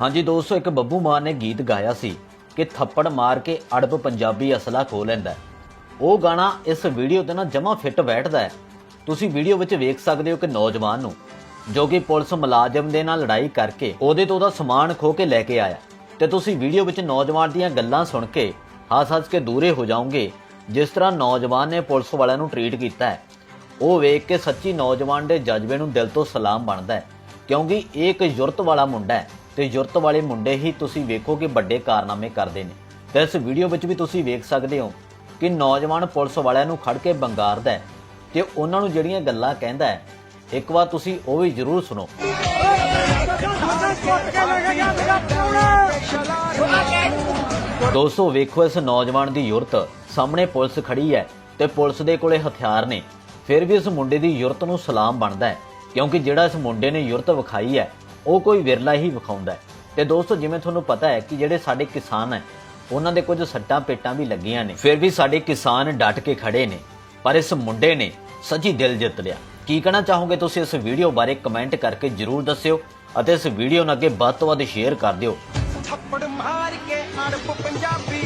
ਹਾਂਜੀ ਦੋਸਤੋ, ਇੱਕ ਬੱਬੂ ਮਾਨ ਨੇ ਗੀਤ ਗਾਇਆ ਸੀ ਕਿ ਥੱਪੜ ਮਾਰ ਕੇ ਅੜਬ ਪੰਜਾਬੀ ਅਸਲਾ ਖੋ ਲੈਂਦਾ ਉਹ ਗਾਣਾ ਇਸ ਵੀਡੀਓ ਤੇ ਨਾ ਜਮਾ ਫਿੱਟ ਬੈਠਦਾ ਹੈ। ਤੁਸੀਂ ਵੀਡੀਓ ਵਿੱਚ ਵੇਖ ਸਕਦੇ ਹੋ ਕਿ ਨੌਜਵਾਨ ਨੂੰ, ਜੋ ਕਿ ਪੁਲਿਸ ਮੁਲਾਜ਼ਮ ਦੇ ਨਾਲ ਲੜਾਈ ਕਰਕੇ ਉਹਦੇ ਤੋਂ ਉਹਦਾ ਸਮਾਨ ਖੋ ਕੇ ਲੈ ਕੇ ਆਇਆ ਤੇ ਤੁਸੀਂ ਵੀਡੀਓ ਵਿੱਚ ਨੌਜਵਾਨ ਦੀਆਂ ਗੱਲਾਂ ਸੁਣ ਕੇ ਹੱਸ-ਹੱਸ ਕੇ ਦੂਰੇ ਹੋ ਜਾਓਗੇ, ਜਿਸ ਤਰ੍ਹਾਂ ਨੌਜਵਾਨ ਨੇ ਪੁਲਿਸ ਵਾਲਿਆਂ ਨੂੰ ਟਰੀਟ ਕੀਤਾ ਹੈ। ਉਹ ਵੇਖ ਕੇ ਸੱਚੀ ਨੌਜਵਾਨ ਦੇ ਜਜ਼ਬੇ ਨੂੰ ਦਿਲ ਤੋਂ ਸਲਾਮ ਬਣਦਾ ਹੈ, ਕਿਉਂਕਿ ਇਹ ਇੱਕ ਯੁਰਤ ਵਾਲਾ ਮੁੰਡਾ ਹੈ। ਤੇ ਯੁਰਤ ਵਾਲੇ ਮੁੰਡੇ ਹੀ ਤੁਸੀਂ ਵੇਖੋ ਕਿ ਵੱਡੇ ਕਾਰਨਾਮੇ ਕਰਦੇ ਨੇ। ਤੇ ਇਸ ਵੀਡੀਓ ਵਿੱਚ ਵੀ ਤੁਸੀਂ ਵੇਖ ਸਕਦੇ ਹੋ ਕਿ ਨੌਜਵਾਨ ਪੁਲਿਸ ਵਾਲਿਆਂ ਨੂੰ ਖੜ ਕੇ ਬੰਗਾਰਦਾ ਹੈ ਤੇ ਉਹਨਾਂ ਨੂੰ ਜਿਹੜੀਆਂ ਗੱਲਾਂ ਕਹਿੰਦਾ ਹੈ, ਇੱਕ ਵਾਰ ਤੁਸੀਂ ਉਹ ਵੀ ਜ਼ਰੂਰ ਸੁਣੋ। ਦੋਸਤੋ, ਵੇਖੋ ਇਸ ਨੌਜਵਾਨ ਦੀ ਯੁਰਤ ਸਾਹਮਣੇ ਪੁਲਿਸ ਖੜੀ ਹੈ ਤੇ ਪੁਲਿਸ ਦੇ ਕੋਲੇ ਹਥਿਆਰ ਨੇ। ਫਿਰ ਵੀ ਇਸ ਮੁੰਡੇ ਦੀ ਯੁਰਤ ਨੂੰ ਸਲਾਮ ਬਣਦਾ ਹੈ, ਕਿਉਂਕਿ ਜਿਹੜਾ ਇਸ ਮੁੰਡੇ ਨੇ ਯੁਰਤ ਵਿਖਾਈ ਹੈ ਉਹ ਕੋਈ ਵਿਰਲਾ ਹੀ ਵਿਖਾਉਂਦਾ ਹੈ। ਤੇ ਦੋਸਤੋ, ਜਿਵੇਂ ਤੁਹਾਨੂੰ ਪਤਾ ਹੈ ਕਿ ਜਿਹੜੇ ਸਾਡੇ ਕਿਸਾਨ ਹੈ, ਉਹਨਾਂ ਦੇ ਕੁਝ ਸੱਟਾਂ ਪੇਟਾਂ ਵੀ ਲੱਗੀਆਂ ਨੇ। ਫਿਰ ਵੀ ਸਾਡੇ ਕਿਸਾਨ ਡਟ ਕੇ ਖੜੇ ਨੇ, ਪਰ ਇਸ ਮੁੰਡੇ ਨੇ ਸੱਚੀ ਦਿਲ ਜਿੱਤ ਲਿਆ। ਕੀ ਕਹਿਣਾ ਚਾਹੋਗੇ ਤੁਸੀਂ ਇਸ ਵੀਡੀਓ ਬਾਰੇ ਕਮੈਂਟ ਕਰਕੇ ਜਰੂਰ ਦੱਸਿਓ ਅਤੇ ਇਸ ਵੀਡੀਓ ਨੂੰ ਅੱਗੇ ਵੱਧ ਤੋਂ ਵੱਧ ਸ਼ੇਅਰ ਕਰ ਦਿਓ। ਥੱਪੜ ਮਾਰ ਕੇ ਅੜਪ ਪੰਜਾਬੀ